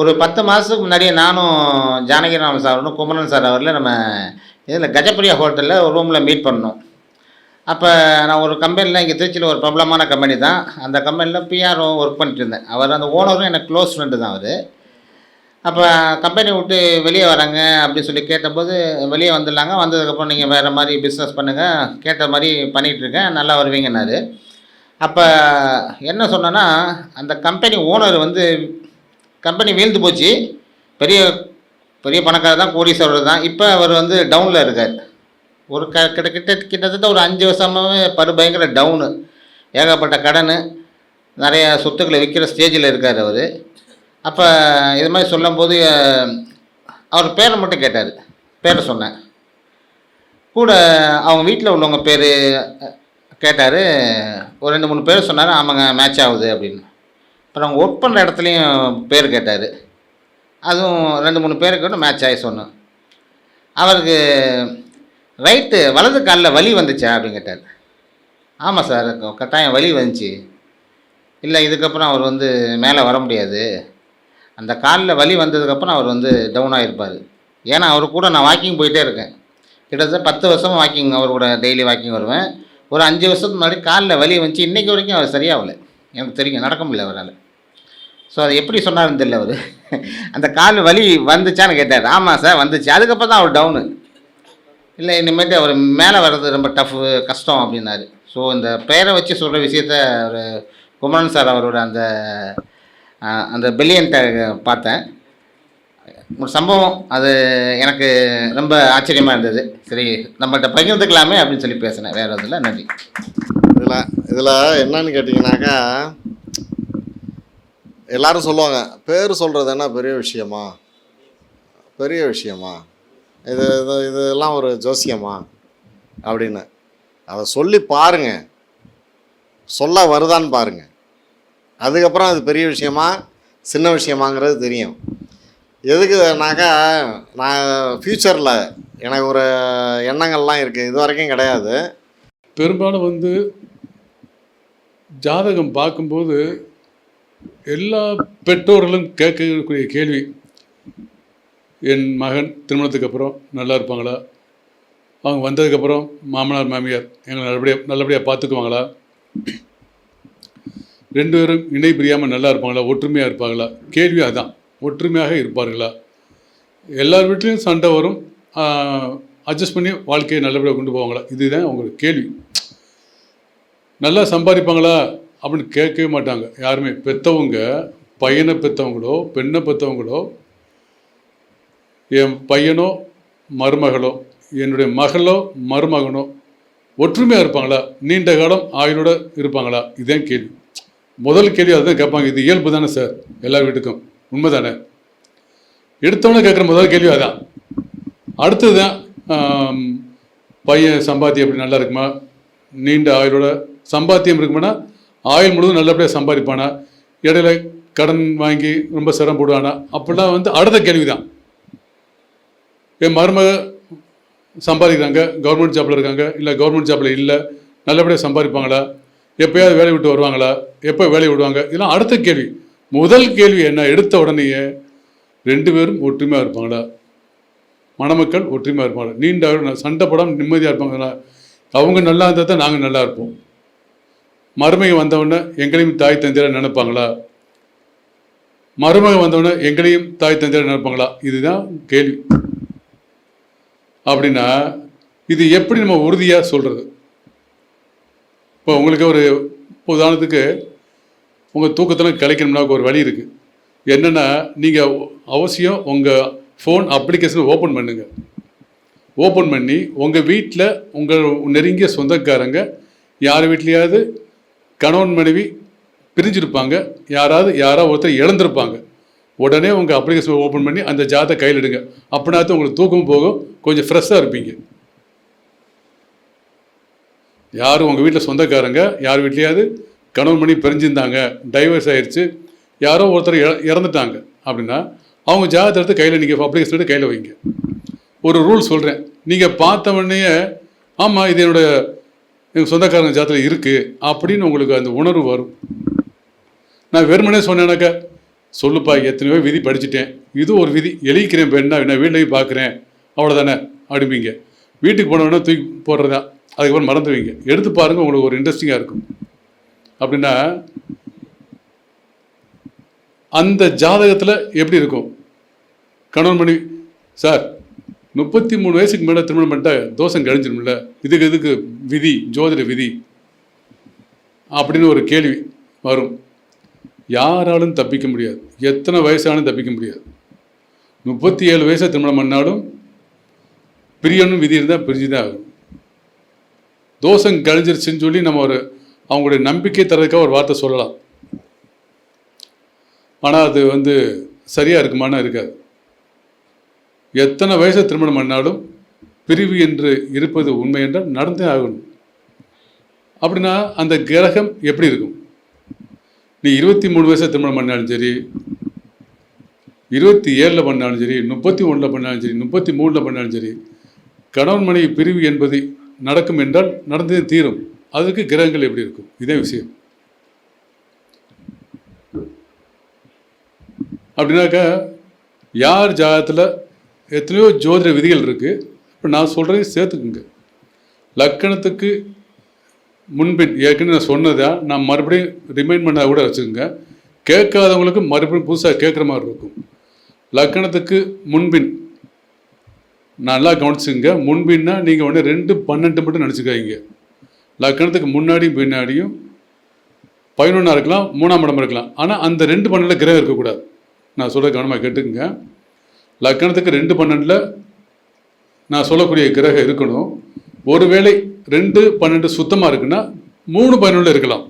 ஒரு பத்து மாதத்துக்கு முன்னாடியே நானும் ஜானகிராமன் சாரும் குமரன் சார் அவரில் நம்ம இதில் கஜப்பிரியா ஹோட்டலில் ஒரு ரூமில் மீட் பண்ணோம். அப்போ நான் ஒரு கம்பெனியில் இங்கே திருச்சியில் ஒரு பிரபலமான கம்பெனி தான். அந்த கம்பெனியில் பிஆர்ஓ ஒர்க் பண்ணிட்டு இருந்தேன். அவர் அந்த ஓனரும் எனக்கு க்ளோஸ் ஃப்ரெண்டு தான் அவர். அப்போ கம்பெனி விட்டு வெளியே வராங்க அப்படின்னு சொல்லி கேட்டபோது வெளியே வந்துடலாங்க. வந்ததுக்கப்புறம் நீங்கள் வேறு மாதிரி பிஸ்னஸ் பண்ணுங்கள் கேட்ட மாதிரி பண்ணிகிட்ருக்கேன் நல்லா வருவீங்கன்னாரு. அப்போ என்ன சொன்னேன்னா அந்த கம்பெனி ஓனர் வந்து கம்பெனி வீழ்ந்து போச்சு. பெரிய பெரிய பணக்காரர் தான் கோடீஸ்வரர் தான். இப்போ அவர் வந்து டவுனில் இருக்கார். ஒரு க கிட்ட கிட்ட கிட்டத்தட்ட ஒரு அஞ்சு வருஷமாகவே பரு பயங்கர டவுனு ஏகப்பட்ட கடன் நிறைய சொத்துக்களை விற்கிற ஸ்டேஜில் இருக்கார் அவர். அப்போ இது மாதிரி சொல்லும்போது அவர் பேரை மட்டும் கேட்டார். பேரை சொன்னேன். கூட அவங்க வீட்டில் உள்ளவங்க பேர் கேட்டார். ஒரு ரெண்டு மூணு பேர் சொன்னார் ஆமாங்க மேட்ச் ஆகுது அப்படின்னு. அப்புறம் ஒர்க் பண்ணுற இடத்துலையும் பேர் கேட்டார். அதுவும் ரெண்டு மூணு பேருக்கு கூட மேட்ச் ஆகி சொன்னோம். அவருக்கு ரைட்டு வலது காலில் வலி வந்துச்சா அப்படின்னு கேட்டார். ஆமாம் சார் கட்டாயம் வலி வந்துச்சு. இல்லை இதுக்கப்புறம் அவர் வந்து மேலே வர முடியாது. அந்த காலில் வலி வந்ததுக்கப்புறம் அவர் வந்து டவுன் ஆகிருப்பார் ஏன்னா அவர் கூட நான் வாக்கிங் போயிட்டே இருக்கேன். கிட்டத்தட்ட பத்து வருஷமாக வாக்கிங் அவர் கூட டெய்லி வாக்கிங் வருவேன். ஒரு அஞ்சு வருஷத்துக்கு முன்னாடி காலில் வலி வந்துச்சு. இன்றைக்கி வரைக்கும் அவர் சரியாகலை. எனக்கு தெரியும் நடக்க முடியல அவரால். ஸோ அதை எப்படி சொன்னார்னு தெரியல அவர். அந்த கால் வலி வந்துச்சான்னு கேட்டார். ஆமாம் சார் வந்துச்சு. அதுக்கப்புறம் தான் அவர் டவுனு இல்லை இனிமேட்டு அவர் மேலே வர்றது ரொம்ப டஃப் கஷ்டம் அப்படின்னாரு. ஸோ இந்த பெயரை வச்சு சொல்கிற விஷயத்த ஒரு குமரன் சார் அவரோட அந்த அந்த பில்லியன்ட்டை பார்த்தேன். ஒரு சம்பவம். அது எனக்கு ரொம்ப ஆச்சரியமாக இருந்தது. சரி நம்மள்கிட்ட பகிர்ந்துக்கலாமே அப்படின்னு சொல்லி பேசினேன். வேறு இதில் நன்றி. இதில் இதில் என்னன்னு கேட்டிங்கனாக்கா எல்லாரும் சொல்லுவாங்க பேர் சொல்கிறது என்ன? பெரிய விஷயமா? பெரிய விஷயமா? இது இது இதெல்லாம் ஒரு ஜோசியமா? அப்படின்னு. அதை சொல்லி பாருங்க. சொல்ல வருதான்னு பாருங்கள் அதுக்கப்புறம் அது பெரிய விஷயமா சின்ன விஷயமாங்கிறது தெரியும். எதுக்குனாக்கா நான் ஃப்யூச்சரில் எனக்கு ஒரு எண்ணங்கள்லாம் இருக்குது இது வரைக்கும் கிடையாது. பெரும்பாலும் வந்து ஜாதகம் பார்க்கும்போது எல்லா பெற்றோர்களும் கேட்கக்கூடிய கேள்வி என் மகன் திருமணத்துக்கு அப்புறம் நல்லா இருப்பாங்களா? அவங்க வந்ததுக்கப்புறம் மாமனார் மாமியார் எங்களை நல்லபடியாக நல்லபடியாக பார்த்துக்குவாங்களா? ரெண்டு பேரும் இணை பிரியாமல் நல்லா இருப்பாங்களா? ஒற்றுமையாக இருப்பாங்களா? கேள்வி அதுதான் ஒற்றுமையாக இருப்பார்களா? எல்லார் வீட்லேயும் சண்டை வரும். அட்ஜஸ்ட் பண்ணி வாழ்க்கையை நல்லபடியாக கொண்டு போவாங்களா? இதுதான் அவங்களுக்கு கேள்வி. நல்லா சம்பாதிப்பாங்களா? அப்படின்னு கேட்கவே மாட்டாங்க. யாருமே பெற்றவங்க பையனை பெற்றவங்களோ பெண்ணை பெற்றவங்களோ என் பையனோ மருமகளோ என்னுடைய மகளோ மருமகனோ ஒற்றுமையாக இருப்பாங்களா? நீண்ட காலம் ஆயுளோட இருப்பாங்களா? இதுதான் கேள்வி. முதல் கேள்வி அதுதான் கேட்பாங்க. இது இயல்பு தானே சார்? எல்லா வீட்டுக்கும். உண்மை தானே எடுத்தவொடனே கேட்குற முதல் கேள்வி அதான். அடுத்தது தான் பையன் சம்பாத்தியம் எப்படி நல்லா இருக்குமா? நீண்ட ஆயுளோட சம்பாத்தியம் இருக்குமானா ஆயுள் முழுவதும் நல்லபடியாக சம்பாதிப்பானா? இடையில கடன் வாங்கி ரொம்ப சிரமம் போடுவானா? அப்படிலாம் வந்து அடுத்த கேள்வி தான் என் மருமக சம்பாதிக்கிறாங்க கவர்மெண்ட் ஜாப்பில் இருக்காங்க இல்லை கவர்மெண்ட் ஜாப்பில் இல்லை நல்லபடியாக சம்பாதிப்பாங்களா? எப்போயாவது வேலையை விட்டு வருவாங்களா? எப்போ வேலையை விடுவாங்க? இதெல்லாம் அடுத்த கேள்வி. முதல் கேள்வி என்ன? எடுத்த உடனேயே ரெண்டு பேரும் ஒற்றுமையாக இருப்பாங்களா? மணமக்கள் ஒற்றுமையாக இருப்பாங்களா? நீண்ட சண்டை போடாமல் நிம்மதியாக இருப்பாங்களா? அவங்க நல்லா இருந்தால் தான் நாங்கள் நல்லா இருப்போம். மருமகன் வந்தவுடனே எங்களையும் தாய் தந்தையராக நினைப்பாங்களா? மருமகன் வந்தவுடனே எங்களையும் தாய் தந்தையராக நினைப்பாங்களா? இதுதான் கேள்வி. அப்படின்னா இது எப்படி நம்ம உறுதியாக சொல்கிறது இப்போ உங்களுக்கு ஒரு உதாரணத்துக்கு உங்கள் தூக்கத்தில் கிடைக்கணும்னா ஒரு வழி இருக்குது என்னென்னா நீங்கள் அவசியம் உங்கள் ஃபோன் அப்ளிகேஷனை ஓப்பன் பண்ணுங்கள் ஓப்பன் பண்ணி உங்கள் வீட்டில் உங்கள் நெருங்கிய சொந்தக்காரங்க யார் வீட்லேயாவது கணவன் மனைவி பிரிஞ்சிருப்பாங்க. யாராவது யாராவது ஒருத்தர் இழந்திருப்பாங்க. உடனே உங்கள் அப்ளிகேஷன் ஓப்பன் பண்ணி அந்த ஜாத்தை கையில் எடுங்க. அப்படின்னா உங்களுக்கு தூக்கம் போகும். கொஞ்சம் ஃப்ரெஷ்ஷாக இருப்பீங்க. யார் உங்கள் வீட்டில் சொந்தக்காரங்க? யார் வீட்லேயாவது? கணவன் மணி பிரிஞ்சிருந்தாங்க. டைவர்ஸ் ஆயிடுச்சு யாரோ ஒருத்தர் இற- இறந்துட்டாங்க அப்படின்னா அவங்க ஜாதகத்தை எடுத்து கையில் நீங்கள் அப்ளிகேஷன் எடுத்து கையில் வைங்க. ஒரு ரூல் சொல்கிறேன் நீங்கள் பார்த்த உடனே ஆமாம் இது என்னோடய எங்கள் சொந்தக்காரங்க ஜாதத்தில் இருக்குது அப்படின்னு உங்களுக்கு அந்த உணர்வு வரும். நான் வெறுமனே சொன்னேனாக்கா சொல்லுப்பா எத்தனையோ விதி படிச்சுட்டேன். இது ஒரு விதி எழுதிக்கிறேன் பெண்ணா என்ன வீட்டில் வீட்லையும் பார்க்குறேன் அவ்வளோதானே அப்படிம்பீங்க. வீட்டுக்கு போனவொடனே தூக்கி போடுறதா? அதுக்கப்புறம் மறந்துடுவீங்க. எடுத்து பாருங்க உங்களுக்கு ஒரு இன்ட்ரெஸ்டிங்காக இருக்கும். அப்படின்னா அந்த ஜாதகத்தில் எப்படி இருக்கும்? கணவன் மணி சார் முப்பத்தி மூணு வயசுக்கு மேலே திருமணம் பண்ணிட்டா தோஷம் கழிஞ்சிடும்ல இதுக்கு இதுக்கு விதி ஜோதிட விதி? அப்படின்னு ஒரு கேள்வி வரும். யாராலும் தப்பிக்க முடியாது. எத்தனை வயசாலும் தப்பிக்க முடியாது. முப்பத்தி ஏழு வயசாக திருமணம் பண்ணாலும் பிரியணும் விதி இருந்தால் பிரிஞ்சு தான் ஆகும். தோஷம் கழிஞ்சிருச்சுன்னு சொல்லி நம்ம ஒரு அவங்களுடைய நம்பிக்கை தரதுக்காக ஒரு வார்த்தை சொல்லலாம். ஆனால் அது வந்து சரியாக இருக்குமானா இருக்காது. எத்தனை வயசு திருமணம் பண்ணாலும் பிரிவு என்று இருப்பது உண்மை என்றால் நடந்தே ஆகணும். அப்படின்னா அந்த கிரகம் எப்படி இருக்கும்? நீ இருபத்தி மூணு வயசில் திருமணம் பண்ணாலும் சரி இருபத்தி ஏழில் பண்ணாலும் சரி முப்பத்தி ஒன்றில் பண்ணாலும் சரி முப்பத்தி மூணில் பண்ணாலும் சரி கணவன் மனைவி பிரிவு என்பது நடக்கும் என்றால் நடந்தே தீரும். அதுக்கு கிரகங்கள் எப்படி இருக்கும்? இதே விஷயம். அப்படின்னாக்கா யார் ஜாதகத்தில் எத்தனையோ ஜோதிட விதிகள் இருக்குது இப்போ நான் சொல்கிறதையும் சேர்த்துக்குங்க. லக்கணத்துக்கு முன்பின் ஏற்கனவே நான் சொன்னதாக நான் மறுபடியும் ரிமைண்ட் பண்ண கூட வச்சுக்கோங்க. கேட்காதவங்களுக்கு மறுபடியும் புதுசாக கேட்குற மாதிரி இருக்கும். லக்கணத்துக்கு முன்பின் நல்லா கவனிச்சுங்க முன்பின்னா நீங்கள் உடனே ரெண்டு பன்னெண்டு மட்டும் நினச்சிக்காதீங்க. லக்கணத்துக்கு முன்னாடியும் பின்னாடியும் பதினொன்றா இருக்கலாம் மூணாம் இடம் இருக்கலாம். ஆனால் அந்த ரெண்டு பன்னெண்டில் கிரகம் இருக்கக்கூடாது. நான் சொல்கிற கவனமாக கேட்டுக்குங்க. லக்கணத்துக்கு ரெண்டு பன்னெண்டில் நான் சொல்லக்கூடிய கிரகம் இருக்கணும். ஒருவேளை ரெண்டு பன்னெண்டு சுத்தமாக இருக்குன்னா மூணு பதினொன்று இருக்கலாம்.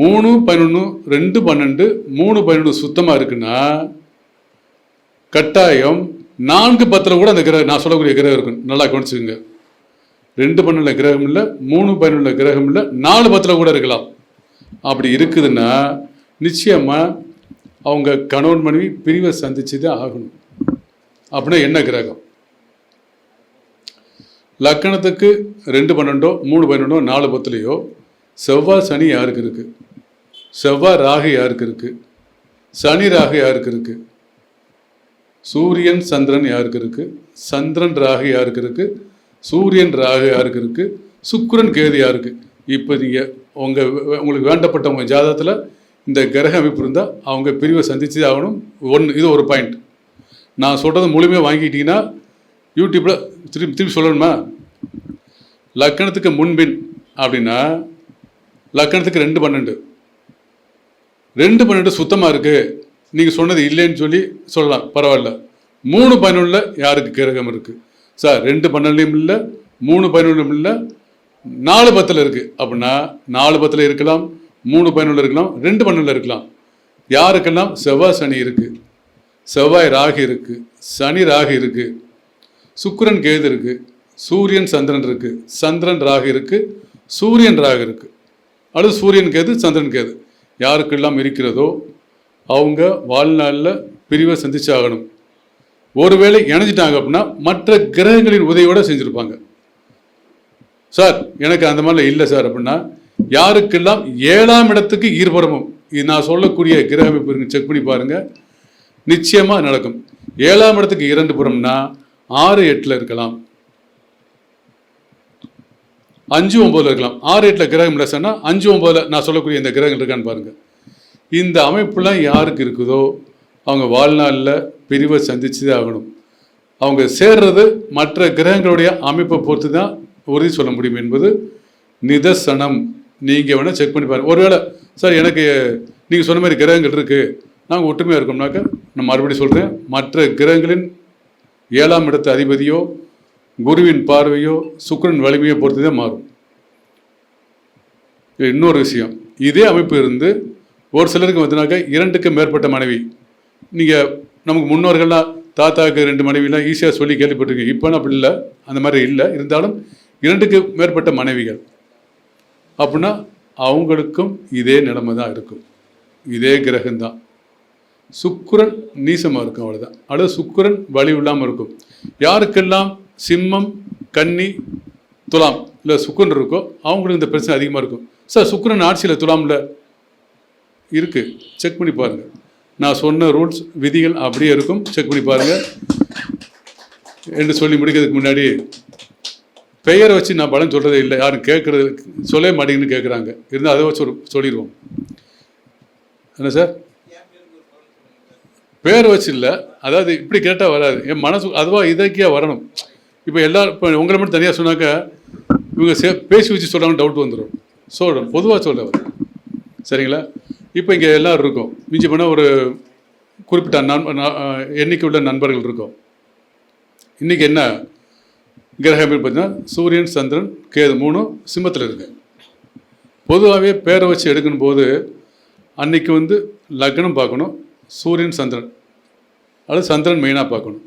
மூணு பதினொன்று ரெண்டு பன்னெண்டு மூணு பதினொன்று சுத்தமாக இருக்குன்னா கட்டாயம் நான்கு பத்தில் கூட அந்த கிரகம் நான் சொல்லக்கூடிய கிரகம் இருக்கும் நல்லா கவனிச்சுக்கோங்க. ரெண்டு பன்னெண்டுல கிரகம் இல்லை மூணு பதினொன்றுல கிரகம் இல்லை நாலு பத்தில் கூட இருக்கலாம். அப்படி இருக்குதுன்னா நிச்சயமாக அவங்க கணவன் மனைவி பிரிவை சந்திச்சு தான் ஆகணும். அப்படின்னா என்ன கிரகம்? லக்கணத்துக்கு ரெண்டு பன்னெண்டோ மூணு பன்னெண்டோ நாலு பத்துலேயோ செவ்வாய் சனி யாருக்கு இருக்கு? செவ்வாய் ராகு யாருக்கு இருக்கு? சனி ராகு யாருக்கு இருக்கு? சூரியன் சந்திரன் யாருக்கு இருக்கு? சந்திரன் ராகு யாருக்கு இருக்கு? சூரியன் ராகு யாருக்கு இருக்கு? சுக்கரன் கேது யாருக்கு? இப்போ நீங்கள் உங்கள் உங்களுக்கு வேண்டப்பட்டவங்க ஜாதகத்தில் இந்த கிரக அமைப்பு இருந்தால் அவங்க பிரிவை சந்தித்து ஆகணும். ஒன்று இது ஒரு பாயிண்ட் நான் சொல்கிறத முழுமையாக வாங்கிட்டீங்கன்னா யூடியூப்பில் திருப்பி திருப்பி சொல்லணுமா? லக்கணத்துக்கு முன்பின் அப்படின்னா லக்கணத்துக்கு ரெண்டு பன்னெண்டு. ரெண்டு பன்னெண்டு சுத்தமாக இருக்குது நீங்கள் சொன்னது இல்லைன்னு சொல்லி சொல்லலாம். பரவாயில்ல. மூணு பதினொன்றில் யாருக்கு கிரகம் இருக்குது சார் ரெண்டு பன்னெண்டுலையும் இல்லை மூணு பதினொன்றும் இல்லை நாலு பத்தில் இருக்குது அப்படின்னா நாலு பத்தில் இருக்கலாம். மூணு பதினொன்று இருக்கலாம் ரெண்டு பன்னெண்டில் இருக்கலாம். யாருக்கெல்லாம் செவ்வாய் சனி இருக்குது செவ்வாய் ராகு இருக்குது சனி ராகு இருக்குது சுக்கரன் கேது இருக்குது சூரியன் சந்திரன் இருக்குது சந்திரன் ராகு இருக்குது சூரியன் ராகு இருக்குது அல்லது சூரியன் கேது சந்திரன் கேது. யாருக்கெல்லாம் இருக்கிறதோ அவங்க வாழ்நாளில் பிரிவை சந்திச்சாகணும். ஒருவேளை இணைஞ்சிட்டாங்க அப்படின்னா மற்ற கிரகங்களின் உதவியோட செஞ்சுருப்பாங்க. சார் எனக்கு அந்த மாதிரிலாம் இல்லை சார் அப்படின்னா யாருக்கெல்லாம் ஏழாம் இடத்துக்கு ஈர்புறமும் இது நான் சொல்லக்கூடிய கிரக அமைப்பு செக் பண்ணி பாருங்க. நிச்சயமாக நடக்கும். ஏழாம் இடத்துக்கு இரண்டு புறம்னா ஆறு எட்டில் இருக்கலாம். அஞ்சு ஒன்பதுல இருக்கலாம். ஆறு எட்டில் கிரகம் இல்லை சொன்னா அஞ்சு ஒன்பதுல நான் சொல்லக்கூடிய இந்த கிரகங்கள் இருக்கான்னு பாருங்க. இந்த அமைப்புலாம் யாருக்கு இருக்குதோ அவங்க வாழ்நாளில் பிரிவை சந்திச்சு தான் ஆகணும். அவங்க சேர்றது மற்ற கிரகங்களுடைய அமைப்பை பொறுத்து தான் உறுதி சொல்ல முடியும் என்பது நிதர்சனம். நீங்கள் வேணால் செக் பண்ணி பாருங்க. ஒருவேளை சார் எனக்கு நீங்கள் சொன்ன மாதிரி கிரகங்கள் இருக்குது நாங்கள் ஒற்றுமையாக இருக்கோம்னாக்கா நான் மறுபடியும் சொல்கிறேன் மற்ற கிரகங்களின் ஏழாம் இடத்து அதிபதியோ குருவின் பார்வையோ சுக்கிரன் வலிமையை பொறுத்து தான் மாறும் இன்னொரு விஷயம். இதே அமைப்பு இருந்து ஒரு சிலருக்கு வந்துனாக்கா இரண்டுக்கு மேற்பட்ட மனைவி. நீங்கள் நமக்கு முன்னோர்கள்லாம் தாத்தாவுக்கு ரெண்டு மனைவிலாம் ஈஸியாக சொல்லி கேள்விப்பட்டிருக்கீங்க. இப்போலாம் அப்படி இல்லை. அந்த மாதிரி இல்லை. இருந்தாலும் இரண்டுக்கு மேற்பட்ட மனைவிகள். அப்படின்னா அவங்களுக்கும் இதே நிலைமை தான் இருக்கும். இதே கிரகம்தான். சுக்குரன் நீசமாக இருக்கும் அவ்வளோதான் அல்லது சுக்கிரன் வலி இல்லாமல் இருக்கும். யாருக்கெல்லாம் சிம்மம் கன்னி துலாம் இல்லை சுக்கிரன் இருக்கோ அவங்களுக்கு இந்த பிரச்சனை அதிகமாக இருக்கும். சார் சுக்கிரன் ஆட்சியில் துலாமில் இருக்குது செக் பண்ணி பாருங்கள் நான் சொன்ன ரூல்ஸ் விதிகள் அப்படியே இருக்கும். செக் பண்ணி பாருங்கள் என்று சொல்லி முடிக்கிறதுக்கு முன்னாடி பெயரை வச்சு நான் பலன் சொல்கிறதே இல்லை. யாரும் கேட்குறது சொல்லவே மாட்டேங்குன்னு கேட்குறாங்க. இருந்தால் அதை வச்சு ஒரு சொல்லிடுவோம். என்ன சார்? பேர் வச்சு இல்லை. அதாவது இப்படி கேட்டால் வராது. என் மனசு அதுவாக இதற்கே வரணும். இப்போ எல்லாரும் இப்போ உங்களை மட்டும் தனியாக சொன்னாக்கா இவங்க சே பேசி வச்சு சொல்கிறாங்க டவுட் வந்துடும் சொல்கிறேன் பொதுவாக சொல்கிறவர் சரிங்களா? இப்போ இங்கே எல்லோரும் இருக்கோம். மிஞ்சி போனால் ஒரு குறிப்பிட்ட நண்ப ந- எண்ணிக்கை உள்ள நண்பர்கள் இருக்கோம். இன்றைக்கி என்ன? கிரகம் பார்த்தீங்கன்னா சூரியன் சந்திரன் கேது மூணும் சிம்மத்தில் இருக்கு. பொதுவாகவே பேரை வச்சு எடுக்கணும் போது அன்னைக்கு வந்து லக்னம் பார்க்கணும் சூரியன் சந்திரன். அது சந்திரன் மெயினாக பார்க்கணும்.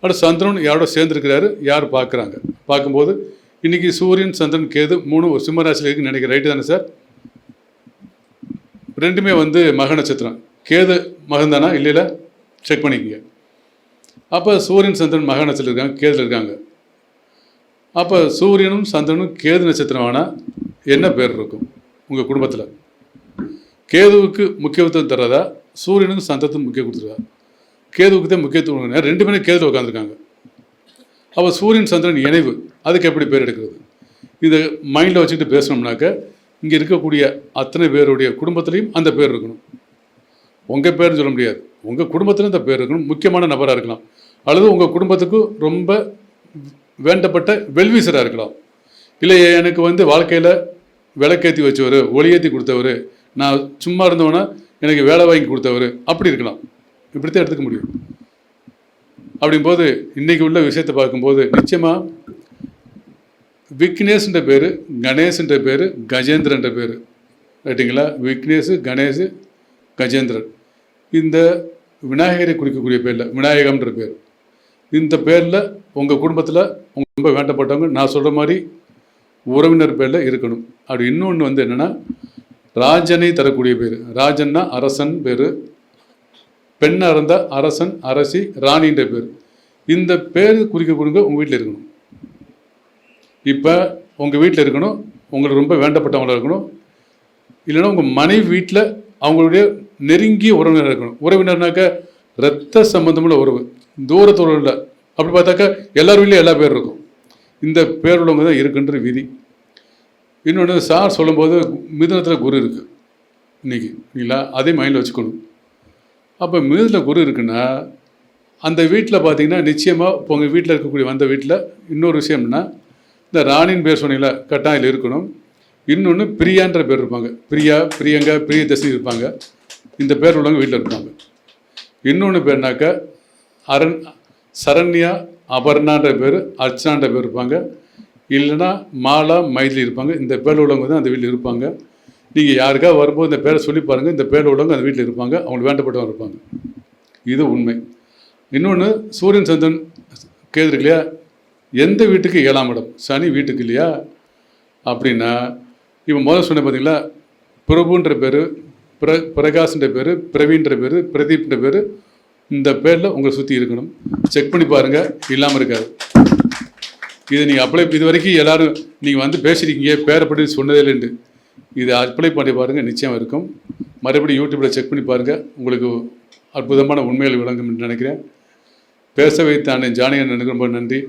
அது சந்திரன் யாரோட சேர்ந்துருக்கிறாரு யார் பார்க்குறாங்க? பார்க்கும்போது இன்றைக்கி சூரியன் சந்திரன் கேது மூணு ஒரு சிம்ம ராசியில் இருக்குன்னு நினைக்கிறேன். ரைட்டு தானே சார் ரெண்டுமே வந்து மக நட்சத்திரம். கேது மகன் தானா? இல்லையில? செக் பண்ணிக்கங்க. அப்போ சூரியன் சந்திரன் மக நட்சத்திரம் இருக்காங்க கேதில் இருக்காங்க. அப்போ சூரியனும் சந்திரனும் கேது நட்சத்திரம் ஆனால் என்ன பேர் இருக்கும் உங்கள் குடும்பத்தில்? கேதுவுக்கு முக்கியத்துவம் தர்றதா? சூரியனுக்கு சந்திரத்துக்கு முக்கியம் கொடுத்துருதா கேதுவுக்கு தான் முக்கியத்துவம் ரெண்டு பேரும் கேதுவில் உட்காந்துருக்காங்க அப்போ சூரியன் சந்திரன் இணைவு அதுக்கு எப்படி பேர் எடுக்கிறது? இதை மைண்டில் வச்சுக்கிட்டு பேசணும்னாக்க இங்கே இருக்கக்கூடிய அத்தனை பேருடைய குடும்பத்துலேயும் அந்த பேர் இருக்கணும். உங்கள் பேர்னு சொல்ல முடியாது. உங்கள் குடும்பத்தில் இந்த பேர் இருக்கணும். முக்கியமான நபராக இருக்கலாம். அல்லது உங்கள் குடும்பத்துக்கு ரொம்ப வேண்டப்பட்ட வெல்விசராக இருக்கலாம். இல்லை எனக்கு வந்து வாழ்க்கையில் விளக்கேற்றி வச்சவர் ஒளியேற்றி கொடுத்தவர் நான் சும்மா இருந்தவனா எனக்கு வேலை வாங்கி கொடுத்தவர் அப்படி இருக்கலாம். இப்படித்தான் எடுத்துக்க முடியும். அப்படிங்கும்போது இன்றைக்கி உள்ள விஷயத்தை பார்க்கும்போது நிச்சயமாக விக்னேஷ்ன்ற பேர் கணேஷ்ன்ற பேர் கஜேந்திரன்ற பேர். ரைட்டுங்களா விக்னேஷ் கணேஷ் கஜேந்திரன். இந்த விநாயகரை குறிக்கக்கூடிய பேரில் விநாயகம்ன்ற பேர். இந்த பேரில் உங்கள் குடும்பத்தில் உங்கள் ரொம்ப வேண்டப்பட்டவங்க நான் சொல்கிற மாதிரி உறவினர் பேரில் இருக்கணும். அப்படி இன்னொன்று வந்து என்னென்னா ராஜனை தரக்கூடிய பேர். ராஜன்னா அரசன் பேர். பெண்ணாக இருந்தால் அரசன் அரசி ராணின்ற பேர். இந்த பேர் குறிக்கக்கூடிய உங்கள் வீட்டில் இருக்கணும். இப்போ உங்கள் வீட்டில் இருக்கணும் உங்களுக்கு ரொம்ப வேண்டப்பட்டவங்களா இருக்கணும். இல்லைன்னா உங்கள் மனைவி வீட்டில் அவங்களுடைய நெருங்கிய உறவினர் இருக்கணும். உறவினர்னாக்க ரத்த சம்பந்தமுள்ள உறவு. தூரத்தில் உள்ள அப்படி பார்த்தாக்கா எல்லார் வீட்லேயும் எல்லா பேர் இருக்கும். இந்த பேர் உள்ளவங்க தான் இருக்குன்ற விதி. இன்னொன்று சார் சொல்லும்போது மிதனத்தில் குரு இருக்குது இன்னைக்கு இல்லைங்களா அதே மைண்டில் வச்சுக்கணும். அப்போ மிதத்தில் குரு இருக்குன்னா அந்த வீட்டில் பார்த்தீங்கன்னா நிச்சயமாக இப்போ உங்கள் வீட்டில் இருக்கக்கூடிய வந்த வீட்டில் இன்னொரு விஷயம்னா இந்த ராணின் பேர் சொன்னீங்களா கட்டாயில் இருக்கணும். இன்னொன்று பிரியான்ற பேர் இருப்பாங்க. பிரியா பிரியங்கா பிரியதர்ஷினி இருப்பாங்க. இந்த பேர் உள்ளவங்க வீட்டில் இருப்பாங்க. இன்னொன்று பேர்னாக்கா அரண் சரண்யா அபர்ணான்ற பேர் அர்ச்சனான்ற பேர் இருப்பாங்க. இல்லைன்னா மாலா மைதிலி இருப்பாங்க. இந்த பேர் உள்ளவங்க தான் அந்த வீட்டில் இருப்பாங்க. நீங்கள் யாருக்காக வரும்போது இந்த பேரை சொல்லி பாருங்கள் இந்த பேர் உள்ளவங்க அந்த வீட்டில் இருப்பாங்க. அவங்களுக்கு வேண்டப்பட்டவங்க இருப்பாங்க. இது உண்மை. இன்னொன்று சூரியன் சந்திரன் கேது இல்லையா? எந்த வீட்டுக்கு ஏழாம் இடம்? சனி வீட்டுக்கு இல்லையா? அப்படின்னா இப்போ முதல்ல சொன்ன பார்த்தீங்களா பிரபுன்ற பேர் பிர பிரகாஷ்ன்ற பேர் பிரவீன்ற பேர் பிரதீப்ன்ற பேர் இந்த பேரில் உங்களை சுற்றி இருக்கணும். செக் பண்ணி பாருங்கள் இல்லாமல் இருக்காது. இதை நீங்கள் அப்ளை இது வரைக்கும் எல்லோரும் நீங்கள் வந்து பேசியிருக்கீங்க பேரை பற்றி சொன்னதே இல்லைண்டு இதை அப்ளை பண்ணி பாருங்கள் நிச்சயம் இருக்கும். மறுபடியும் யூடியூப்பில் செக் பண்ணி பாருங்கள் உங்களுக்கு அற்புதமான உண்மைகள் விளங்கும் என்று நினைக்கிறேன். பேச வைத்த அண்ணன் ஜானகன் எனக்கு ரொம்ப நன்றி.